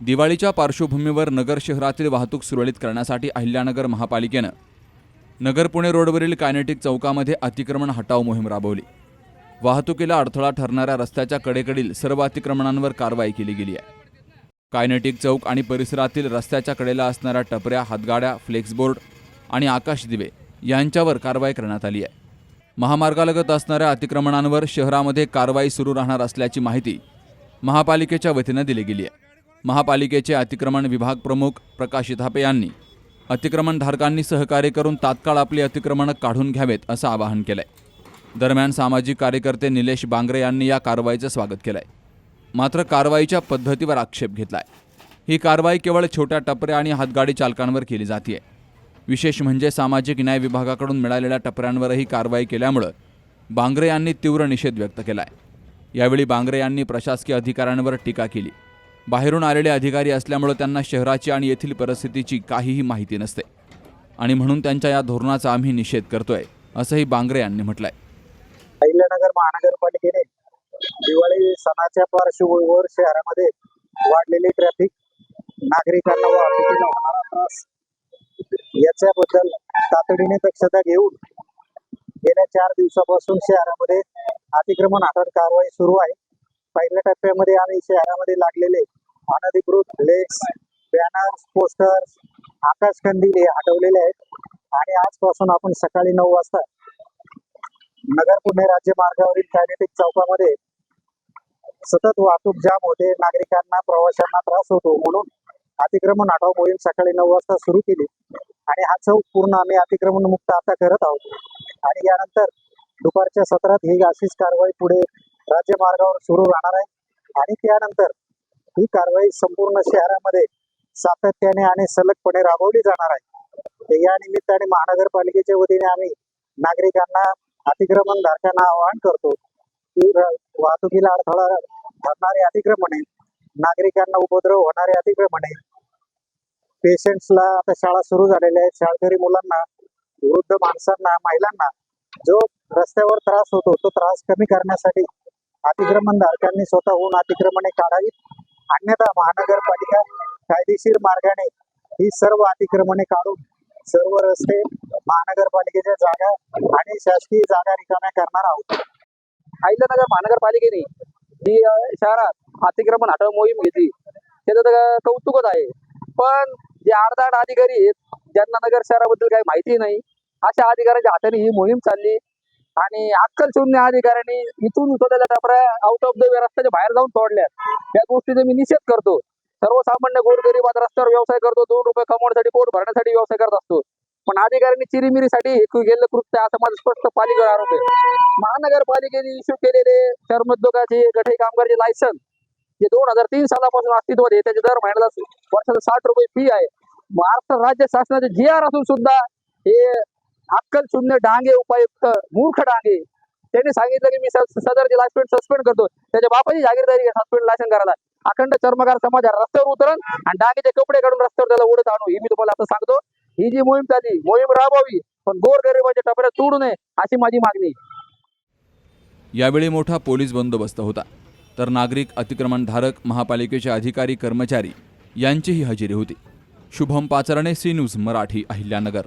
दिवाळीच्या पार्श्वभूमीवर नगर शहरातील वाहतूक सुरळीत करण्यासाठी अहिल्यानगर महापालिकेनं नगर पुणे रोडवरील कायनेटिक चौकामध्ये अतिक्रमण हटाव मोहीम राबवली. वाहतुकीला अडथळा ठरणाऱ्या रस्त्याच्या कडेकडील सर्व अतिक्रमणांवर कारवाई केली गेली आहे. कायनेटिक चौक आणि परिसरातील रस्त्याच्या कडेला असणाऱ्या टपऱ्या हातगाड्या फ्लेक्सबोर्ड आणि आकाशदिवे यांच्यावर कारवाई करण्यात आली आहे. महामार्गालगत असणाऱ्या अतिक्रमणांवर शहरामध्ये कारवाई सुरू राहणार असल्याची माहिती महापालिकेच्या वतीनं दिली गेली आहे. महापालिकेचे अतिक्रमण विभाग प्रमुख प्रकाश इथापे यांनी अतिक्रमणधारकांनी सहकार्य करून तात्काळ आपली अतिक्रमणं काढून घ्यावेत असं आवाहन केलंय. दरम्यान सामाजिक कार्यकर्ते निलेश बांगरे यांनी या कारवाईचं स्वागत केलंय. मात्र कारवाईच्या पद्धतीवर आक्षेप घेतलाय. ही कारवाई केवळ छोट्या टपऱ्या आणि हातगाडी चालकांवर केली जाते विशेष म्हणजे सामाजिक न्याय विभागाकडून मिळालेल्या टपऱ्यांवरही कारवाई केल्यामुळं बांगरे यांनी तीव्र निषेध व्यक्त केलाय. यावेळी बांगरे यांनी प्रशासकीय अधिकाऱ्यांवर टीका केली. बाहेरून आलेले अधिकारी असल्यामुळे त्यांना शहराची आणि येथील परिस्थितीची काहीही माहिती नसते. आणि म्हणून त्यांच्या या धोरणाचा आम्ही निषेध करतोय असंही बांगरे यांनी म्हटलंय. अहिल्यानगर महानगरपालिकेने दिवाळी सणाच्या पार्श्वभूमीवर शहरामध्ये वाढलेली ट्रॅफिक नागरिकांना वाहतुकीला होणारा त्रास याच्याबद्दल तातडीने दक्षता घेऊन गेल्या चार दिवसापासून शहरामध्ये अतिक्रमण हटवून कारवाई सुरू आहे. पहिल्या टप्प्यामध्ये आम्ही शहरामध्ये लागलेले अनधिकृत फ्लेक्स बॅनर्स पोस्टर्स आकाशकंदील हे हटवलेले आहेत. आणि आजपासून आपण सकाळी नऊ वाजता नगर पुणे राज्य मार्गावरील कायनेटिक चौकामध्ये सतत वाहतूक जाम होते. नागरिकांना प्रवाशांना त्रास होतो. म्हणून अतिक्रमण हटाव मोहीम सकाळी नऊ वाजता सुरू केली. आणि हा चौक पूर्ण आम्ही अतिक्रमण मुक्त आता करत आहोत. आणि यानंतर दुपारच्या सत्रात ही अशीच कारवाई पुढे राज्य मार्गावर सुरू राहणार आहे. आणि त्यानंतर ही कारवाई संपूर्ण शहरामध्ये सातत्याने आणि सलगपणे राबवली जाणार आहे. या निमित्ताने महानगरपालिकेच्या वतीने आम्ही नागरिकांना अतिक्रमण धारकांना आवाहन करतो की वाहतुकीला अडथळा ठरणारे अतिक्रमणे नागरिकांना उपद्रव होणारे अतिक्रमणे पेशंट्सला आता शाळा सुरू झालेल्या आहेत शाळकरी मुलांना वृद्ध माणसांना महिलांना जो रस्त्यावर त्रास होतो तो त्रास कमी करण्यासाठी अतिक्रमण धारकांनी स्वतःहून अतिक्रमणे काढावीत. अन्यथा महानगरपालिका कायदेशीर मार्गाने ही सर्व अतिक्रमणे काढून सर्व रस्ते महानगरपालिकेच्या जागा आणि शासकीय जागा रिकाम्या करणार आहोत. अहिल्यानगर महानगरपालिकेने ही शहरात अतिक्रमण हटव मोहीम घेतली त्याचं तर कौतुकच आहे. पण जे अर्धाट अधिकारी आहेत ज्यांना नगर शहराबद्दल काही माहिती नाही अशा अधिकाऱ्यांच्या हाताने ही मोहीम चालली. आणि अक्कल शून्य अधिकाऱ्यांनी इथून उचललेल्या टपऱ्या आउट ऑफ द वे रस्त्याच्या बाहेर जाऊन तोडल्या. त्या गोष्टीचा मी निषेध करतो. सर्वसामान्य गोरगरीब रस्त्यावर व्यवसाय करतो. दोन रुपये कमवण्यासाठी पोट भरण्यासाठी व्यवसाय करत असतो. पण अधिकाऱ्यांनी चिरीमिरीसाठी हे गेलं कृत्य असं माझं स्पष्ट पालिकेवर आरोप आहे. महानगरपालिकेने इश्यू केलेले चर्मोद्योगाचे गठई कामगारचे लायसन जे दोन हजार तीन सालापासून अस्तित्वात आहे. त्याचे दर महिन्याला वर्षाला साठ रुपये फी आहे. महाराष्ट्र राज्य शासनाचे जी आर असून सुद्धा हे अक्कल शून्य डांगे उपायुक्त मूर्ख डांगे. त्यांनी सांगितलं की मी सदर सदरचे सस्पेंड करतो. त्याच्या बापाची जागीरदारी सस्पेंड लायसन करायला. अखंड चर्मकार समाज रस्त्यावर उतरण आणि डांगेचे कपडे काढून रस्त्यावर त्याला उडत आणू. ही मी तुम्हाला आता सांगतो. ही जी मोहीम चालली मोहीम राबवावी. पण गोर गरिबांच्या टपऱ्या तोडू नये अशी माझी मागणी यावेळी मोठा पोलीस बंदोबस्त होता. तर नागरिक अतिक्रमणधारक महापालिकेचे अधिकारी कर्मचारी यांचीही हजेरी होती. Shubham Pacharne C news Marathi Ahilyanagar.